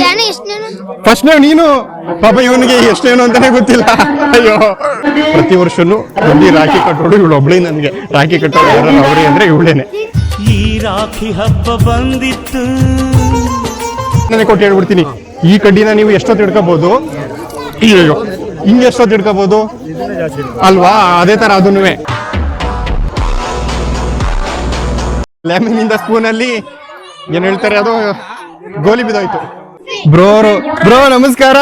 ಜಾಣ ನಾವು ಫಸ್ಟ್ ನೀನು. ಪಾಪ ಇವನಿಗೆ ಎಷ್ಟೇನು ಅಂತಾನೆ ಗೊತ್ತಿಲ್ಲ. ಅಯ್ಯೋ. ಪ್ರತಿ ವರ್ಷನು ಇಲ್ಲಿ ರಾಖಿ ಕಟ್ಟೋಡು ಇವಳು ಒಬ್ಳಿ ನನಗೆ. ರಾಖಿ ಕಟ್ಟೋಡು ಯಾರು ಅವರೇ ಅಂದ್ರೆ ಇವಳೇನೆ. ಈ ರಾಖಿ ಹಬ್ಬ ಬಂದಿತ್ತು. ನನಗೆ ಕೊಟ್ಟು ಹೇಳ್ಬಿಡ್ತೀನಿ. ಈ ಕಡ್ಡಿನ ನೀವು ಎಷ್ಟೊತ್ತು ಹಿಡ್ಕೋಬಹುದು ಅಯ್ಯೋ ಹಿಂಗೆ ಎಷ್ಟೊತ್ತು ಹಿಡ್ಕೋಬಹುದು ಅಲ್ವಾ? ಅದೇ ತರ ಅದನ್ನೂ ಲೆಮನ್ ಇಂದ ಸ್ಪೂನ್ ಅಲ್ಲಿ ಏನ್ ಹೇಳ್ತಾರೆ ಅದು? ಗೋಲಿ ಬಿದ್ದೋಯ್ತು. ಬ್ರೋ ಬ್ರೋ ನಮಸ್ಕಾರ.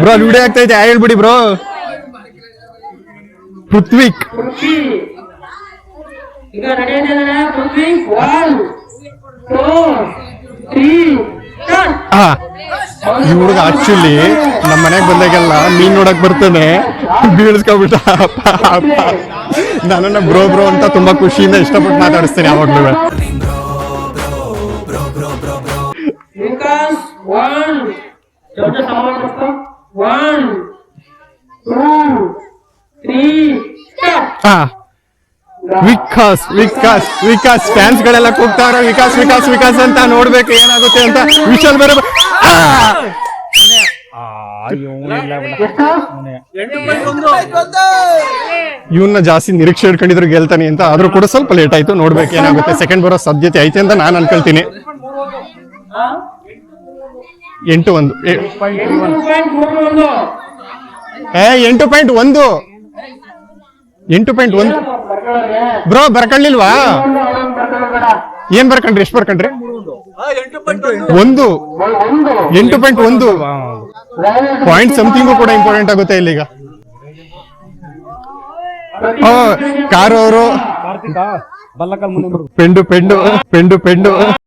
ಬ್ರೋ ಅಲ್ಲಿ ವಿಡಿಯೋ ಆಗ್ತಾ ಇದೆ. ಹೇಳ್ಬಿಡಿ ಬ್ರೋ ಪೃಥ್ವಿಕ್. ಈ ಹುಡುಗ ಆಕ್ಚುಲಿ ನಮ್ಮ ಮನೆಗೆ ಬಂದಾಗೆಲ್ಲ ಮೀನ್ ನೋಡಕ್ ಬರ್ತಾನೆ. ಬೀಳ್ಸ್ಕೊಬಿಟ್ಟ ನಾನು ಬ್ರೋ ಬ್ರೋ ಅಂತ ತುಂಬಾ ಖುಷಿಯಿಂದ ಇಷ್ಟಪಟ್ಟು ಮಾತಾಡಿಸ್ತೇನೆ ಯಾವಾಗ್ಲೂ. ದೊಡ್ಡ ಸಮಾನ ಒನ್ ಟೂ ತ್ರೀ ಹಾ. ವಿಕಾಸ್ ವಿಕಾಸ್ ವಿಕಾಸ್ ಫ್ಯಾನ್ಸ್ ಗಳೆಲ್ಲ ಕೂಗ್ತಾರ ವಿಕಾಸ್ ವಿಕಾಸ್ ವಿಕಾಸ್ ಅಂತ ನೋಡ್ಬೇಕು ಏನಾಗುತ್ತೆ ಅಂತ ವಿಶಾಲ್ ಬೇರೆ ಬ- ಆ! ಇವನ್ನ ಜಾಸ್ತಿ ನಿರೀಕ್ಷೆ ಇಟ್ಕೊಂಡಿದ್ರು ಗೆಲ್ತಾನೆ ಅಂತ. ಆದ್ರೂ ಕೂಡ ಸ್ವಲ್ಪ ಲೇಟ್ ಆಯ್ತು. ನೋಡ್ಬೇಕು ಏನಾಗುತ್ತೆ. ಸೆಕೆಂಡ್ ಬರೋ ಸಾಧ್ಯತೆ ಐತೆ ಅಂತ ನಾನು ಅನ್ಕೊಳ್ತೀನಿ. ಎಂಟು ಒಂದು. ಏ- ಎಂಟು ಪಾಯಿಂಟ್ ಒಂದು. ಎಂಟು ಪಾಯಿಂಟ್ ಒಂದು. ಬ್ರೋ ಬರ್ಕೊಳ್ಳಿಲ್ವಾ ಏನ್ ಬರ್ಕೊಂಡ್ರಿ ಎಷ್ಟು ಬರ್ಕೊಂಡ್ರಿ ಒಂದು. ಎಂಟು ಪಾಯಿಂಟ್ ಒಂದು. ಪಾಯಿಂಟ್ ಸಮಥಿಂಗು ಕೂಡ ಇಂಪಾರ್ಟೆಂಟ್ ಆಗುತ್ತೆ ಇಲ್ಲಿಗ. ಆ, ಕಾರು ಅವರು ಪೆಂಡು ಪೆಂಡು ಪೆಂಡು ಪೆಂಡು.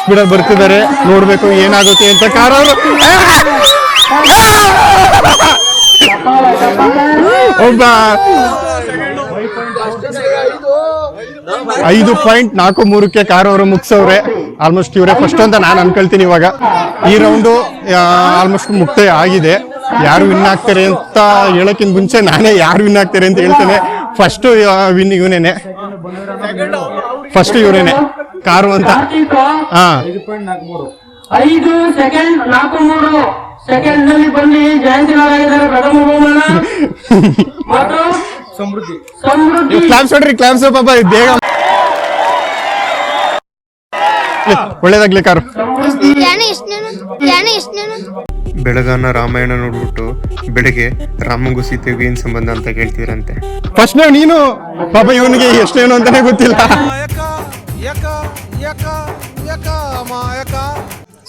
ಸ್ಪೀಡ್ ಬರ್ತಿದ್ದಾರೆ. ನೋಡ್ಬೇಕು ಏನಾಗುತ್ತೆ ಅಂತ ಕಾರ್ ಒಬ್ಬ ಐದು ಪಾಯಿಂಟ್ ನಾಲ್ಕು ಮೂರಕ್ಕೆ ಕಾರ್ ಅವರು ಮುಗಿಸವ್ರೆ. ಆಲ್ಮೋಸ್ಟ್ ಇವರೇ ಫಸ್ಟ್ ಅಂತ ನಾನು ಅನ್ಕೊಳ್ತೀನಿ ಇವಾಗ. ಈ ರೌಂಡು ಆಲ್ಮೋಸ್ಟ್ ಮುಕ್ತಾಯ ಆಗಿದೆ. ಯಾರು ವಿನ್ ಆಗ್ತಾರೆ ಅಂತ ಹೇಳಕ್ಕಿಂತ ಮುಂಚೆ ನಾನೇ ಯಾರು ವಿನ್ ಆಗ್ತಾರೆ ಅಂತ ಹೇಳ್ತೇನೆ. ಫಸ್ಟ್ ವಿನ್ ಇವನೇನೆ. ಫಸ್ಟ್ ಇವರೇನೆ. ಕಾರು ಅಂತ. ಹಾ. ಐದು ಸೆಕೆಂಡ್ ನಾಲ್ಕು ಮೂರು. ಸೆಕೆಂಡ್ನಲ್ಲಿ ಬಂದು ಜಯಂತಿಗಳಾಗಿದ್ದಾರೆ ಪ್ರಥಮ ಬಹುಮಾನ. ಮತ್ತು ಸಮೃದ್ಧಿ. ಸಮೃದ್ಧಿ. ಕ್ಲಾಮ್ಸ್ ಹೊಡ್ರಿ ಕ್ಲಾಮ್ಸ್ ಪಾಪ ಇದು ಬೇಗ. ಏ, ಒಳ್ಳೇದಾಗ್ಲಿ ಕಾರು. ಬೆಳಗಾನ ರಾಮಾಯಣ ನೋಡ್ಬಿಟ್ಟು ಬೆಳಗ್ಗೆ ರಾಮಂಗು ಸೀತೆಗೂ ಏನ್ ಸಂಬಂಧ ಅಂತ ಕೇಳ್ತೀರಂತೆ ಫಸ್ಟ್ ನೀನು? ಪಾಪ ಇವನಿಗೆ ಎಷ್ಟೇನು ಅಂತಾನೆ ಗೊತ್ತಿಲ್ಲ.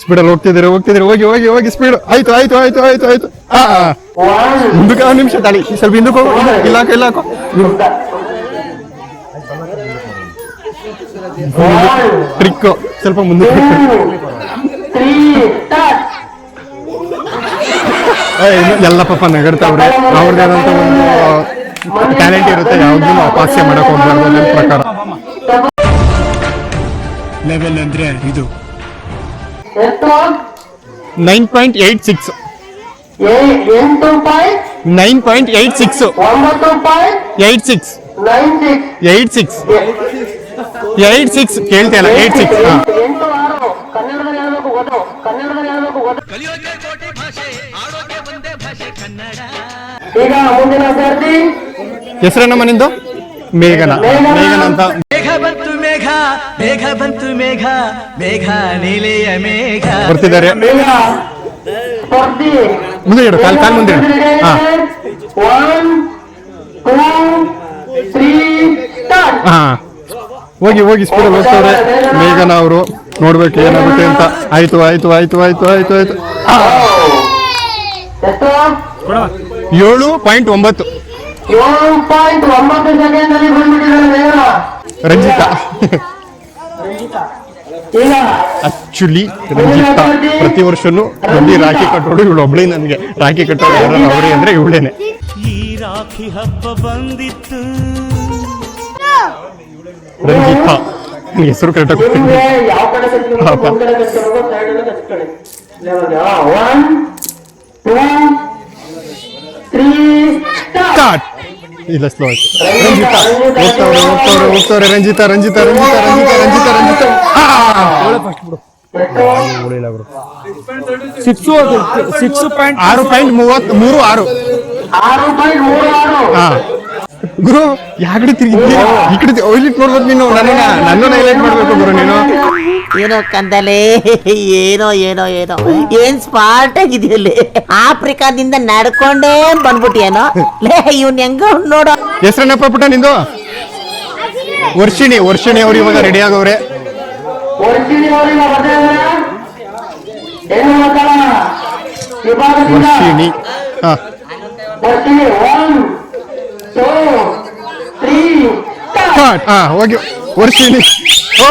ಸ್ಪೀಡಲ್ಲಿ ಹೋಗ್ತಿದ್ದೀರಿ ಹೋಗ್ತಿದ್ದೀರಿ ಹೋಗಿ ಹೋಗಿ ಹೋಗಿ ಸ್ಪೀಡ್ ಆಯ್ತು ಆಯ್ತು ಆಯ್ತು ಆಯ್ತು ಆಯ್ತು. ಆ ಮುಂದಕ್ಕೆ ಒಂದು ನಿಮಿಷ ತಾಳಿ ಸ್ವಲ್ಪ ಹಿಂದಕ್ಕೆ ಹೋಗು. ಇಲ್ಲ ಹಾಕು, ಇಲ್ಲ ಹಾಕು. ಟ್ರಿಕ್ ಸ್ವಲ್ಪ ಮುಂದೆ ತ್ರೀ ಇನ್ನು ಎಲ್ಲ ಪಾಪ ನಗಡ್ತಾವ್ರೆ ಅವ್ರದ್ದೇನಂತ ಒಂದು ಟ್ಯಾಲೆಂಟ್ ಇರುತ್ತೆ ಯಾವ್ದನ್ನು ಅಪಾಸ್ಯ ಮಾಡಕ್ ಹೋಗ್ಬಾರ್ದು ನನ್ನ ಪ್ರಕಾರ. ಲೆವೆಲ್ ಅಂದ್ರೆ ಇದು. Nine point eight six. Nine point eight six. Eight six. Eight six. Eight six. ಕೇಳ್ತಾ ಕೇಳ್ತಿಲ್ಲ ಏಟ್ ಸಿಕ್ಸ್ ಹಾ ಎಂಟು ಆರು ಕನ್ನಡದಲ್ಲಿ ಹೇಳ್ಬೇಕು ಗೊತ್ತು ಕನ್ನಡದಲ್ಲಿ ಹೇಳ್ಬೇಕು ಈಗ ಮುಂದಿನ ಅಭ್ಯರ್ಥಿ. ಹೆಸರನ್ನ ಮನಿಂದು ಮೇಘನ. ಮೇಘನ. ಅಂತ. ಮೇಘ ಬಂತು ಮೇಘ ಮೇಘ ಬಂತು ಮೇಘ ಮೇಘ ನೀಲೆಯ ಮೇಘ. ಬರ್ತಿದ್ದಾರೆ. ಸ್ಪರ್ಧಿ. ಮುಂದೆ ಇಡು ಕಾಲ್ ಕಾಲ್ ಮುಂದೆ ಇಡು. ಹಾ. ಒನ್ ಟೂ ತ್ರೀ ಸ್ಟಾರ್ಟ್ ಹಾ. ಹೋಗಿ ಹೋಗಿ ಸ್ಪೀಡ್ ಹೋಗ್ತವ್ರೆ. ಮೇಘನ ಅವರು. ನೋಡ್ಬೇಕು ಏನಾಗುತ್ತೆ ಅಂತ. ಆಯ್ತು ಆಯ್ತು ಆಯ್ತು ಆಯ್ತು ಆಯ್ತು ಆಯ್ತು. ಏಳು ಪಾಯಿಂಟ್ ಒಂಬತ್ತು. ರಂಜಿತಾ. ಆಕ್ಚುಲಿ ರಂಜಿತಾ ಪ್ರತಿ ವರ್ಷನೂ ಬಂದು ರಾಖಿ ಕಟ್ಟೋಡು ಇವಳು ಒಬ್ಳಿ ನನಗೆ. ರಾಖಿ ಕಟ್ಟೋಡು ಯಾರು? ಅವರೇ ಅಂದ್ರೆ ಇವಳೇನೆ. ಈ ರಾಖಿ ಹಬ್ಬ ಬಂದಿತ್ತು. ರಂಜಿತಾ. ಹೆಸರು ಕರೆಕ್ಟಾಗಿ ಯಾವ ಕಡೆ ಕಚ್ಬೇಕು ಪಾಪ. ಒಂದ್ ಕಡೆ. ಕಚ್ಬೇಕು ಸೈಡ್ ಎಲ್ಲ ಕಚ್ಕೊಳ್ಳಿ ಒನ್ ಟೂ ತ್ರೀ ಸ್ಟಾರ್ಟ್ ಇಲ್ಲ ಸ್ಲೋ ಆಯ್ತು. ರಂಜಿತಾ ಹೋಗ್ತಾವ್ರೆ ಹೋಗ್ತಾವ್ರೆ ಹೋಗ್ತಾವ್ರೆ Ranjitha. Ranjitha Ranjitha Ranjitha Ranjitha Ranjitha six six point ಆರು ಪಾಯಿಂಟ್ ಮೂವತ್ತ್ ಮೂರು ಆರು. ಆರು ಪಾಯಿಂಟ್ ಮೂರು ಆರು. ಹಾ. ಗುರು ಯಾಕಡೆ ಕಡೆ ತಿರುಗಿದ್ದೆ ಈ ಕಡೆ ಹೈಲೈಟ್ ಮಾಡ್ಬೇಕು ನೀನು. ನನ್ನ ನನ್ನನ್ನ ಹೈಲೈಟ್ ಮಾಡ್ಬೇಕು ಗುರು ನೀನು. ಏನೋ ಕಂದಲೆ ಏನೋ ಏನೋ ಏನೋ. ಏನ್ ಸ್ಮಾರ್ಟ್ ಆಗಿದೆಯಲ್ಲಿ ಆಫ್ರಿಕಾದಿಂದ ನಡ್ಕೊಂಡೇ ಬಂದ್ಬಿಟ್ಟಿಯೇನೋ? ಲೇ ಇವ್ನ್ ಹೆಂಗ ನೋಡೋ. ಹೆಸರನ್ನಪ್ಪ ಪುಟ್ಟ ನಿಂದು? ವರ್ಷಿಣಿ ವರ್ಷಿಣಿ ಅವ್ರು ಇವಾಗ ರೆಡಿ ವಿಭಾಗದಿಂದ. ವರ್ಷಿಣಿ. ಹಾ. Varshini one two three start ಹಾ ಹೋಗಿ ವರ್ಷಿಣಿ ಓ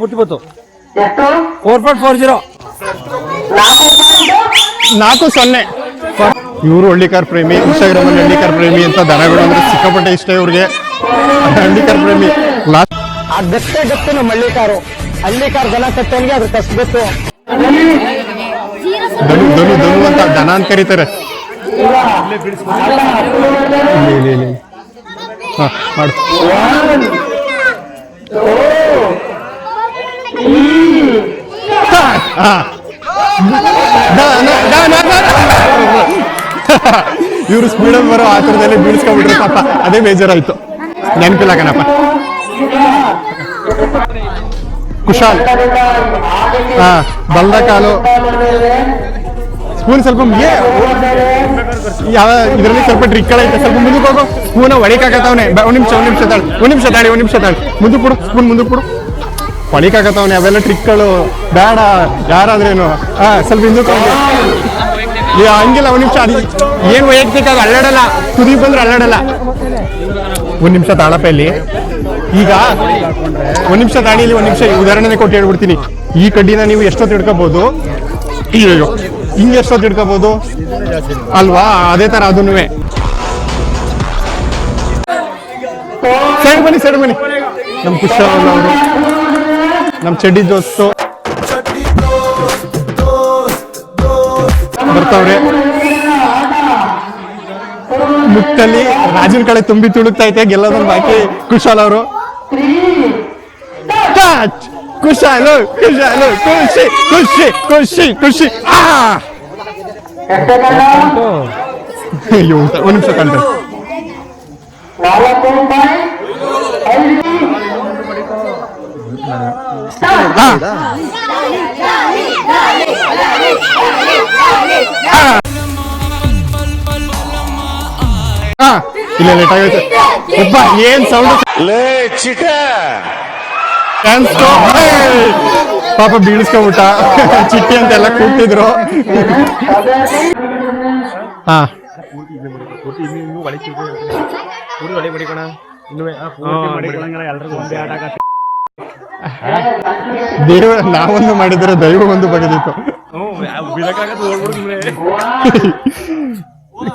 ಪುಟ್ಟಿ ಫೋರ್ ಪಾಯಿಂಟ್ ಫೋರ್ ಜೀರೋ ನಾಲ್ಕು ಸೊನ್ನೆ. ಇವರು ಹಳ್ಳಿಕಾರ್ ಪ್ರೇಮಿ ಇನ್ಸ್ಟಾಗ್ರಾಮ್ ಅಲ್ಲಿ ಹಳ್ಳಿಕಾರ್ ಪ್ರೇಮಿ ಅಂತ ದನಗಳು ಅಂದ್ರೆ ಸಿಕ್ಕಾಪಟ್ಟೆ ಇಷ್ಟ ಇವ್ರಿಗೆ. ಹಳ್ಳಿಕಾರ್ ಪ್ರೇಮಿ. ಲಾಸ್ಟ್ ಆ ಗತ್ತೆ ಗತ್ತೆ ನಮ್ಮ ಹಳ್ಳಿಕಾರು ಹಳ್ಳಿಕಾರ್ ದನ ಕಟ್ಟೆ ಅದ್ರ ಗೊತ್ತು ಧನು ಧನು ಧನು ಅಂತ ದನ ಅಂತ ಕರೀತಾರೆ. ಹಾ ಮಾಡು. ದನ, ದನ, ದನ. ಇವ್ರು ಸ್ಪೀಡಲ್ಲಿ ಬರೋ ಆತರದಲ್ಲಿ ಬೀಳ್ಸ್ಕೊಂಡ್ಬಿಟ್ರೆ ಪಾಪ ಅದೇ ಬೇಜಾರಾಯ್ತು ನೆನಪಿಲ್ಲ ಕಣಪ್ಪ ಕುಶಾಲ್. ಹಾ ಬಲ್ದ ಕಾಲು ಸ್ಪೂನ್ ಸ್ವಲ್ಪ ಯಾವ, ಇದರಲ್ಲಿ ಸ್ವಲ್ಪ ಟ್ರಿಕ್ ಐತೆ. ಸ್ವಲ್ಪ ಮುಂದಕ್ಕೆ ಹೋಗು. ಸ್ಪೂನ್ ಒಡಿಕಾಕತ್ತವನೆ ಒಂದು ನಿಮಿಷ ಒಂದು ನಿಮಿಷ ತಾಳಿ. ಒಂದು ನಿಮಿಷ ತಾಳಿ, ಒಂದು ನಿಮಿಷ ತಾಳಿ. ಮುಂದಕ್ಕೆ ಕೊಡು, ಸ್ಪೂನ್ ಮುಂದಕ್ಕೆ ಕೊಡು. ಹೊಡಿಕಾಕತ್ತವನೆ ಅವೆಲ್ಲ ಟ್ರಿಕ್ಗಳು ಬೇಡ, ಯಾರಾದ್ರೇನು. ಹಾ, ಸ್ವಲ್ಪ ಹಿಂದಕ್ಕೆ ಹಂಗಿಲ್ಲ, ಒಂದ್ ನಿಮಿಷ. ಅದು ಏನ್ ವೈಯಕ್ತಿಕ ಅದು ಅಲ್ಲಾಡಲ್ಲ. ತುದಿ ಬಂದ್ರೆ ಅಲ್ಲಾಡಲ್ಲ. ಒಂದು ನಿಮಿಷ ತಾಳಪ್ಪ ಇಲ್ಲಿ. ಈಗ ಒಂದ್ ನಿಮಿಷ ದಾಣಿಲಿ ಒಂದ್ ನಿಮಿಷ ಉದಾಹರಣೆ ಕೊಟ್ಟು ಹೇಳ್ಬಿಡ್ತೀನಿ. ಈ ಕಡ್ಡಿನ ನೀವು ಎಷ್ಟೊತ್ತು ಹಿಡ್ಕೋಬಹುದು ಅಯ್ಯೋ ಹಿಂಗೆ ಎಷ್ಟೊತ್ತು ಹಿಡ್ಕೋಬಹುದು ಅಲ್ವಾ? ಅದೇ ತರ ಅದನ್ನು ಸೈಡ್ ಬನ್ನಿ ಸೈಡ್ ಬನ್ನಿ. ನಮ್ ಅವರು. ನಮ್ ಚಡ್ಡಿ ದೋಸ್ತು. ಬರ್ತಾವ್ರೆ. ಮುಟ್ಟಲ್ಲಿ ರಾಜನ ಕಡೆ ತುಂಬಿ ತುಳುಕ್ತಾ ಐತೆ ಗೆಲ್ಲೋದನ್ನ ಬಾಕಿ ಕುಶಾಲ್ ಅವರು. ಟಚ್ ಕುಶಾಲು ಕುಶಾಲು ಖುಷಿ ಖುಷಿ ಖುಷಿ ಖುಷಿ ಆ ಎಷ್ಟು ಕಣ್ಣ ಅಯ್ಯೋ ಒಂದ್ ನಿಮಿಷ ಕಂಡ್ರೆ ನಾಲ್ಕು ಪಾಯಿಂಟ್ ಐದು ಹಾ ಇಲ್ಲ ಲೇಟ್ ಆಗೈತೆ ಒಬ್ಬ ಏನ್ ಸೌಂಡ್ ಪಾಪ ಬೀಳಿಸ್ಕೊಬಿಟ್ಟ ಚಿಟ್ಟಿ ಅಂತೆಲ್ಲ ಕೂಗ್ತಿದ್ರು ಹಾ. ದೇವ ನಾವೊಂದು ಮಾಡಿದ್ರೆ ದೈವ ಒಂದು ಬಗೆದಿತ್ತು.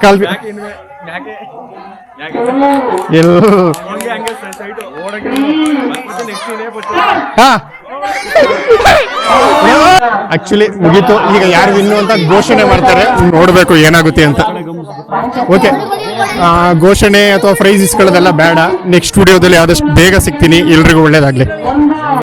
ಕಾಲ್ ಎಲ್ಲ ಆಕ್ಚುಲಿ ಮುಗೀತು. ಈಗ ಯಾರು ವಿನ್ನು ಅಂತ ಘೋಷಣೆ ಮಾಡ್ತಾರೆ. ನೋಡಬೇಕು ಏನಾಗುತ್ತೆ ಅಂತ. ಓಕೆ ಘೋಷಣೆ ಅಥವಾ ಪ್ರೈಸ್ ಇಸ್ಕೊಳ್ಳೋದೆಲ್ಲ ಬೇಡ. ನೆಕ್ಸ್ಟ್ ವಿಡಿಯೋದಲ್ಲಿ ಆದಷ್ಟು ಬೇಗ ಸಿಗ್ತೀನಿ. ಎಲ್ರಿಗೂ ಒಳ್ಳೇದಾಗ್ಲಿ.